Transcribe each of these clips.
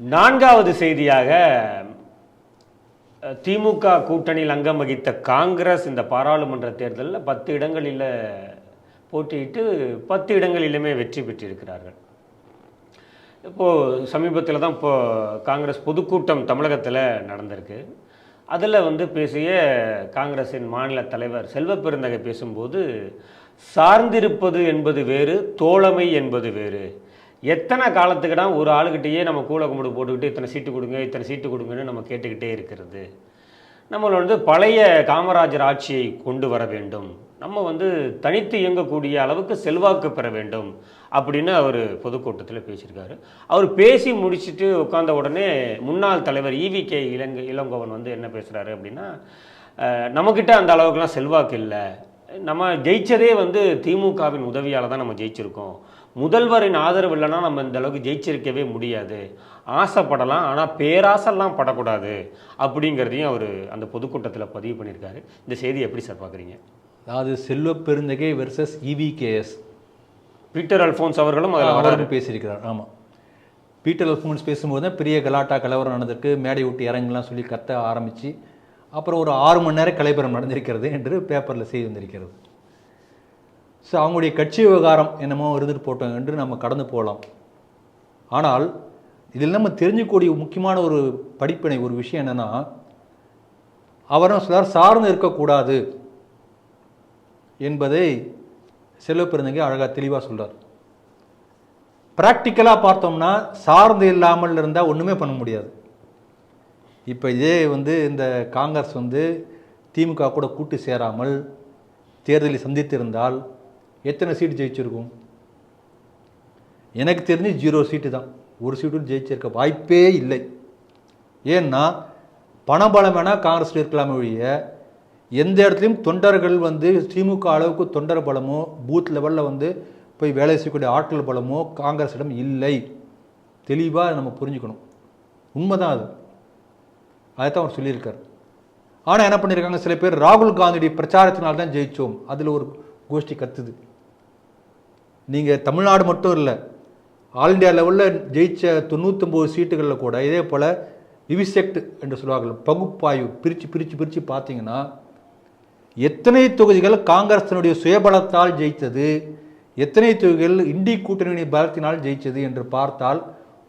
நான்காவது செய்தியாக திமுக கூட்டணியில் அங்கம் வகித்த காங்கிரஸ் இந்த பாராளுமன்ற தேர்தலில் பத்து இடங்களில் போட்டியிட்டு பத்து இடங்களிலுமே வெற்றி பெற்றிருக்கிறார்கள். இப்போது சமீபத்தில் தான் இப்போ காங்கிரஸ் பொதுக்கூட்டம் தமிழகத்தில் நடந்திருக்கு. அதில் வந்து பேசிய காங்கிரஸின் மாநில தலைவர் செல்வ பெருந்தகை பேசும்போது சார்ந்திருப்பது என்பது வேறு தோழமை என்பது வேறு. எத்தனை காலத்துக்குடா ஒரு ஆளுகிட்டயே நம்ம கூல கும்பிடு போட்டுக்கிட்டு இத்தனை சீட்டு கொடுங்க இத்தனை சீட்டு கொடுங்கன்னு நம்ம கேட்டுக்கிட்டே இருக்கிறது. நம்மளை வந்து பழைய காமராஜர் ஆட்சியை கொண்டு வர வேண்டும். நம்ம வந்து தனித்து இயங்கக்கூடிய அளவுக்கு செல்வாக்கு பெற வேண்டும் அப்படின்னு அவர் பொதுக்கூட்டத்தில் பேசியிருக்காரு. அவர் பேசி முடிச்சுட்டு உட்காந்த உடனே முன்னாள் தலைவர் ஈவி கே இளங்க இளங்கோவன் வந்து என்ன பேசுகிறாரு அப்படின்னா நம்மக்கிட்ட அந்த அளவுக்குலாம் செல்வாக்கு இல்லை. நம்ம ஜெயித்ததே வந்து திமுகவின் உதவியால் தான் நம்ம ஜெயிச்சிருக்கோம். முதல்வரின் ஆதரவு இல்லைன்னா நம்ம இந்த அளவுக்கு ஜெயிச்சிருக்கவே முடியாது. ஆசைப்படலாம் ஆனால் பேராசெல்லாம் படக்கூடாது அப்படிங்கிறதையும் அவர் அந்த பொதுக்கூட்டத்தில் பதிவு பண்ணியிருக்காரு. இந்த செய்தி எப்படி சார் பார்க்குறீங்க அதாவது செல்வ பெருந்தகை வெர்சஸ் இவிகேஎஸ் பீட்டர் அல்ஃபோன்ஸ் அவர்களும் அதில் வராரு. பேசியிருக்கிறார் ஆமாம் பீட்டர் அல்ஃபோன்ஸ் பேசும்போது தான் பெரிய கலாட்டா கலவரம் நடந்திருக்கு மேடை விட்டு இறங்கலாம் சொல்லி கத்த ஆரம்பித்து அப்புறம் ஒரு ஆறு மணி நேரம் கலைபரம் நடந்திருக்கிறது என்று பேப்பரில் செய்தி வந்திருக்கிறது. ஸோ அவங்களுடைய கட்சி விவகாரம் என்னமோ இருந்துட்டு போட்டோம் என்று நம்ம கடந்து போகலாம். ஆனால் இதில் நம்ம தெரிஞ்சுக்கூடிய முக்கியமான ஒரு படிப்பினை ஒரு விஷயம் என்னென்னா அவரும் சிலர் சார்ந்து இருக்கக்கூடாது என்பதை செல்வப்பிறந்தங்க அழகாக தெளிவாக சொல்கிறார் ப்ராக்டிக்கலாக பார்த்தோம்னா சார்ந்து இல்லாமல் இருந்தால் ஒன்றுமே பண்ண முடியாது. இப்போ இதே வந்து இந்த காங்கிரஸ் வந்து திமுக கூட கூட்டு சேராமல் தேர்தலை சந்தித்திருந்தால் எத்தனை சீட்டு ஜெயிச்சிருக்கும்? எனக்கு தெரிஞ்சு ஜீரோ சீட்டு தான். ஒரு சீட்டும் ஜெயிச்சிருக்க வாய்ப்பே இல்லை. ஏன்னா பணபலம் வேணால் காங்கிரஸில் இருக்கலாமே ஒழிய எந்த இடத்துலையும் தொண்டர்கள் வந்து திமுக அளவுக்கு தொண்டர் பலமோ பூத் லெவலில் வந்து போய் வேலை செய்யக்கூடிய ஆட்கள் பலமோ காங்கிரஸிடம் இல்லை. தெளிவாக நம்ம புரிஞ்சுக்கணும். உண்மைதான் அது. அதைத்தான் அவர் சொல்லியிருக்கார். ஆனால் என்ன பண்ணியிருக்காங்க? சில பேர் ராகுல் காந்தியுடைய பிரச்சாரத்தினால் தான் அதில் ஒரு கோஷ்டி கத்துது. நீங்கள் தமிழ்நாடு மட்டும் இல்லை ஆல் இந்தியா லெவலில் ஜெயித்த தொண்ணூற்றொம்பது சீட்டுகளில் கூட இதே போல் விவிசெக்ட் என்று சொல்லுவார்கள் பகுப்பாய்வு பிரித்து பிரித்து பிரித்து பார்த்தீங்கன்னா எத்தனை தொகுதிகள் காங்கிரஸினுடைய சுயபலத்தால் ஜெயித்தது எத்தனை தொகுதிகள் இண்டி கூட்டணியின் பலத்தினால் ஜெயித்தது என்று பார்த்தால்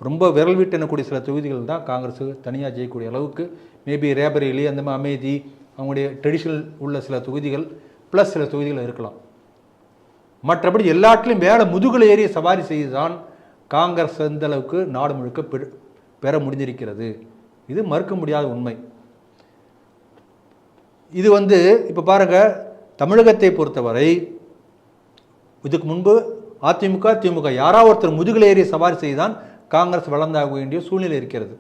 ரொம்ப விரல் விட்டு எண்ணக்கூடிய சில தொகுதிகள் தான் காங்கிரஸ் தனியாக ஜெயிக்கக்கூடிய அளவுக்கு மேபி ரேபரேலி அந்த மாதிரி அமேதி அவங்களுடைய ட்ரெடிஷனல் உள்ள சில தொகுதிகள் ப்ளஸ் சில தொகுதிகள் இருக்கலாம். மற்றபடி எல்லாட்டிலும் மேலே முதுகில் ஏறிய சவாரி செய்து தான் காங்கிரஸ் எந்த அளவுக்கு நாடு முழுக்க பெ- பெற முடிஞ்சிருக்கிறது இது மறுக்க முடியாத உண்மை. இது வந்து இப்போ பாருங்க தமிழகத்தை பொறுத்தவரை இதுக்கு முன்பு அதிமுக திமுக யாராவது ஒருத்தர் முதுகில் ஏறி சவாரி செய்து தான் காங்கிரஸ் வளர்ந்தாக வேண்டிய சூழ்நிலை இருக்கிறது.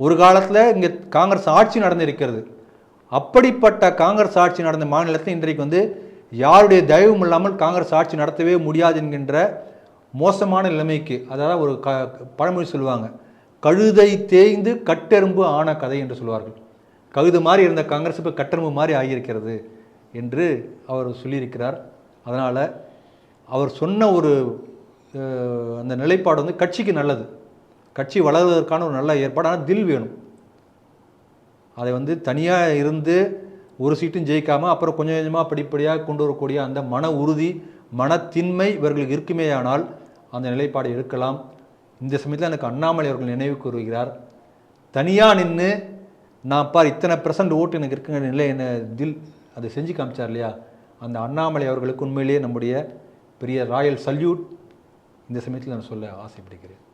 ஒரு காலத்தில் இங்கே காங்கிரஸ் ஆட்சி நடந்திருக்கிறது. அப்படிப்பட்ட காங்கிரஸ் ஆட்சி நடந்த மாநிலத்தில் இன்றைக்கு வந்து யாருடைய தயவும் இல்லாமல் காங்கிரஸ் ஆட்சி நடத்தவே முடியாது என்கின்ற மோசமான நிலைமைக்கு அதாவது ஒரு க பழமொழி சொல்லுவாங்க கழுதை தேய்ந்து கட்டெரும்பு ஆன கதை என்று சொல்வார்கள். கழுது மாதிரி இருந்த காங்கிரஸ் இப்போ கட்டெரும்பு மாதிரி ஆகியிருக்கிறது என்று அவர் சொல்லியிருக்கிறார். அதனால் அவர் சொன்ன ஒரு அந்த நிலைப்பாடு வந்து கட்சிக்கு நல்லது. கட்சி வளர்வதற்கான ஒரு நல்ல ஏற்பாடு ஆனால் தில் வேணும். அதை வந்து தனியாக இருந்து ஒரு சீட்டும் ஜெயிக்காமல் அப்புறம் கொஞ்சம் கொஞ்சமாக படிப்படியாக கொண்டு வரக்கூடிய அந்த மன உறுதி மனத்தின்மை இவர்களுக்கு இருக்குமேயானால் அந்த நிலைப்பாடு இருக்கலாம் இந்த சமயத்தில் எனக்கு அண்ணாமலை அவர்கள் நினைவு கூறுகிறார் தனியாக நின்று நான் பார் இத்தனை பெர்சன்ட் ஓட்டு எனக்கு இருக்குங்கிற நிலை என்ன தில் அதை செஞ்சு காமிச்சார் இல்லையா? அந்த அண்ணாமலை அவர்களுக்கு உண்மையிலேயே நம்முடைய பெரிய ராயல் சல்யூட். இந்த சமயத்தில் நான் சொல்ல ஆசைப்படுகிறேன்.